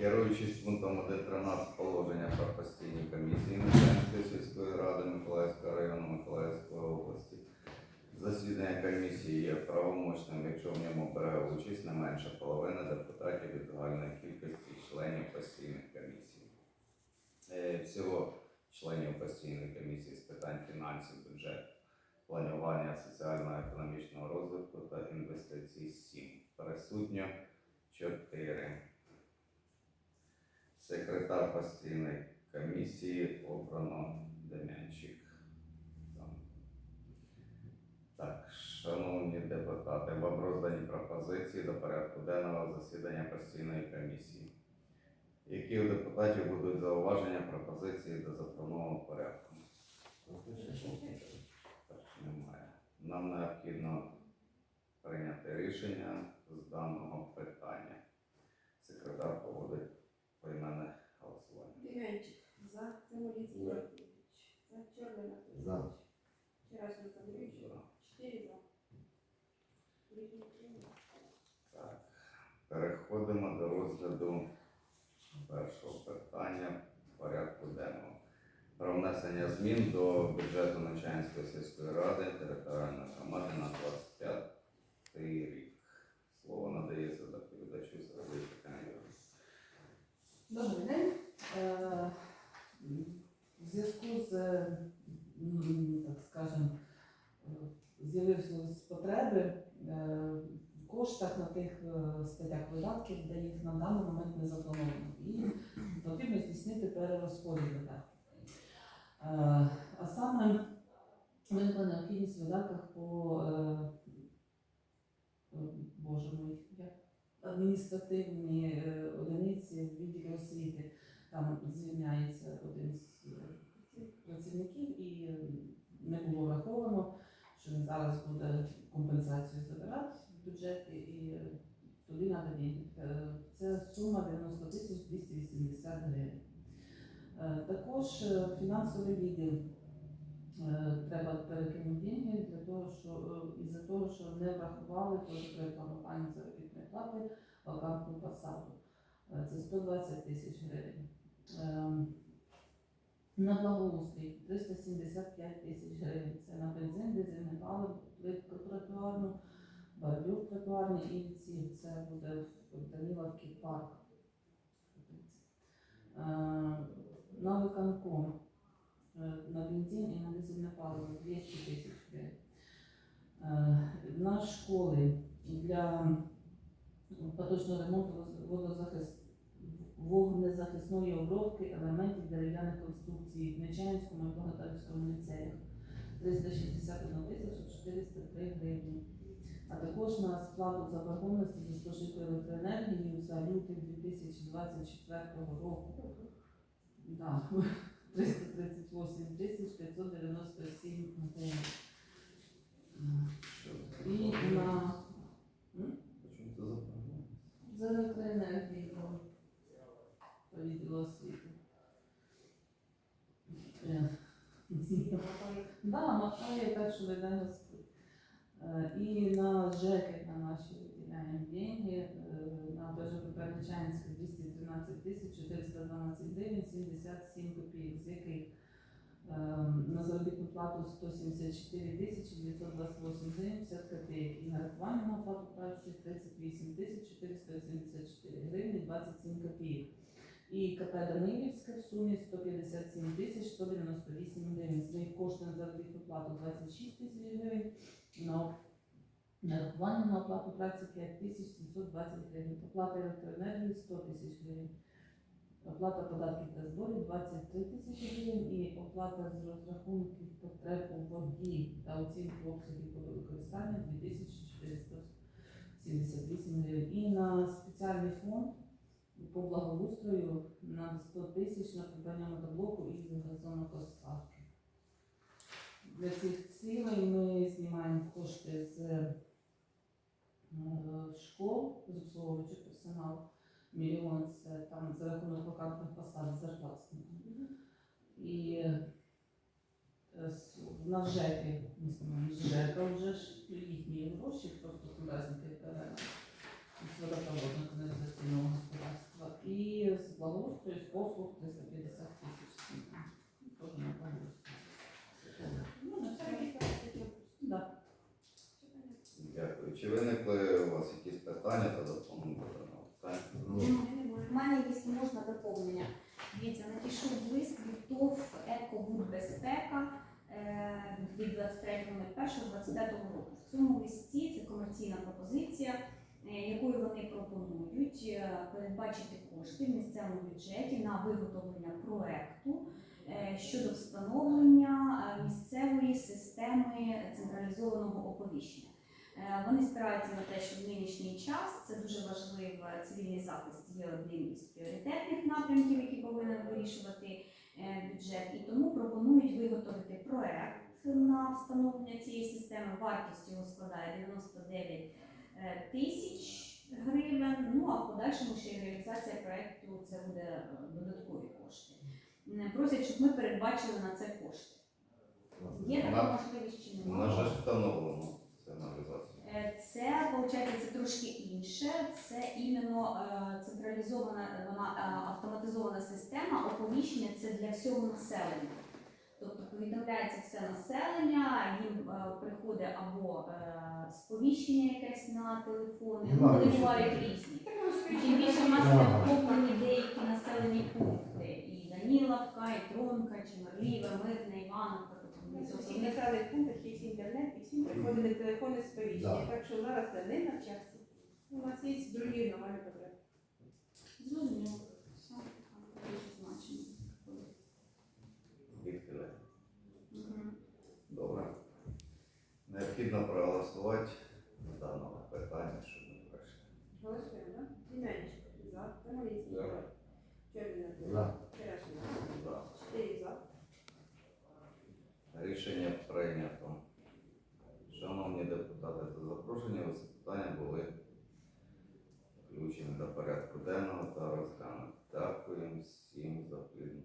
Керуючись пунктом 1.13 положення про постійні комісії Миколаївської сільської ради Миколаївського району Миколаївської області, засідання комісії є правомочним, якщо в ньому бере участь не менше половини депутатів від загальної кількості членів постійних комісій. Е, Всього членів постійної комісії з питань фінансів, бюджету, планування соціально-економічного розвитку та інвестицій 7. Присутньо 4. Секретар постійної комісії обрано Дем'янчик. Так, шановні депутати, вам роздані пропозиції до порядку денного засідання постійної комісії. Які у депутатів будуть зауваження, пропозиції до запропонованого порядку? Так, немає. Нам необхідно прийняти рішення з даного питання. Секретар поводить поіменне голосування. Дивянчик. За. Замоліць За. Георгійович. За. Чорний За. Анатолійович. Вчорашній Анатолійович. За. Чотири за. Рішення прийнято. Так, переходимо до розгляду першого питання порядку денного. Про внесення змін до бюджету Начанської сільської ради територіальної громади на 25 рік. Добрий день. Е, В зв'язку з, так скажем, е, з'явилися потреби е, в коштах на тих е, статтях видатків, де їх на даний момент не заплановано. І потрібно здійснити перерозподіл видатків. Е, А саме виникла необхідність видатках по е, е, Боже мой, як адміністративні е, одиниці в відділі освіти. Там звільняється один з е, працівників і не було враховано, що він зараз буде компенсацію забирати в бюджеті і е, туди. Е, Це сума 90 тисяч 280 гривень. Також фінансовий відділ треба перекинути деньги для того, що із-за того, що не врахували при плануванні заробітної плати вакантну посаду. Е, Це 120 тисяч гривень. Ем, На благоустрій 375 тисяч гривень. Це на бензин, дизельне паливо, плитку тротуарну, бордюр тротуарний і ці. Це буде в Даніловський парк. Е, На виконком е, на бензин і на дизельне паливо 200 тисяч гривень. На школи для поточного ремонту водозахист вогнезахисної обробки елементів дерев'яних конструкцій в Нечаїнському і Богатарському ліцеях 361 тисячу 403 гривні. А також на сплату заборгованості за спожиту електроенергію за лютий 2024 року. Да, 338 тисяч 597 гривень. І на Чому це за проблема? за електроенергію по відділу освіти. Е, Так, що веде Господь. І на ЖЕКи на наші виділяємо деньги. Е, На Нечаїнське 213 тисяч 412 гривень 77 копійок, з яких е, на заробітну плату 174 тисячі 928 гривень 50 копійок. І нарахування на оплату праці 38 тисяч 474 гривні 27 копійок. І КП Данилівське в сумі 157 тисяч 198 гривень. З них кошти на заробітну плату 26 тисяч гривень, на нарахування на оплату праці 5 тисяч 720 гривень, оплата електроенергії 100 тисяч гривень, оплата податків та зборів 23 тисячі гривень і оплата з розрахунків потреб у воді та оцінки обсягів водовикористання 2478 гривень. І на спеціальний фонд по благоустрою на 100 тисяч на придбання мотоблоку і газонокосарки. Для цих цілей ми знімаємо кошти з е, школ, з обслуговуючого персоналу. Мільйон це там за рахунок вакантних посад зарплат. І е, на ЖЕКи, ЖЕКа вже ж їхні гроші, просто кудись з водопроводно господарства. І послуг 350 тисяч. Теж на. Ну, на це. Да. Дякую. Чи виникли у вас якісь питання та доповнення? Питання? Немає. У мене, якщо можна, доповнення. Дивіться, надійшов лист від ТОВ «Екобудбезпека» е, від 23.01.25 року. В цьому листі це комерційна пропозиція, якою вони пропонують е, передбачити кошти в місцевому бюджеті на виготовлення проекту е, щодо встановлення е, місцевої системи централізованого оповіщення. Е, Вони спираються на те, що в нинішній час це дуже важливо. Цивільний захист є одним із пріоритетних напрямків, які повинен вирішувати е, бюджет, і тому пропонують виготовити проект на встановлення цієї системи. Вартість його складає 99 е, тисяч гривень. Ну а в подальшому ще й реалізація проекту це буде е, додаткові кошти. Просять, щоб ми передбачили на це кошти. Є така можливість чи немає? нас же ж встановлено сигналізацію. Е, Це виходить це трошки інше. Це іменно е, централізована вона е, автоматизована система оповіщення. Це для всього населення. Тобто повідомляється все населення, їм е, приходить або е, сповіщення якесь на телефони, ну, Немає вони більше бувають різні. Тим більше в нас Ага. охоплені деякі населені пункти. І Даніловка, і Тронка, Чемерліве, Мирне, Івановка. Тобто вони у зовсім всіх не населених пунктах є інтернет, і всім приходили телефони сповіщення. Так що зараз це не на часі. У нас є другі нормальні потреби. Зрозуміло. Необхідно проголосувати з даного питання, щоб ми пройшли. Голосуємо, так? За. За. за. За. За. Чотири за. Рішення прийнято. Шановні депутати, та запрошені вас питання були включені до порядку денного та розглянуті. Дякую всім за плідну.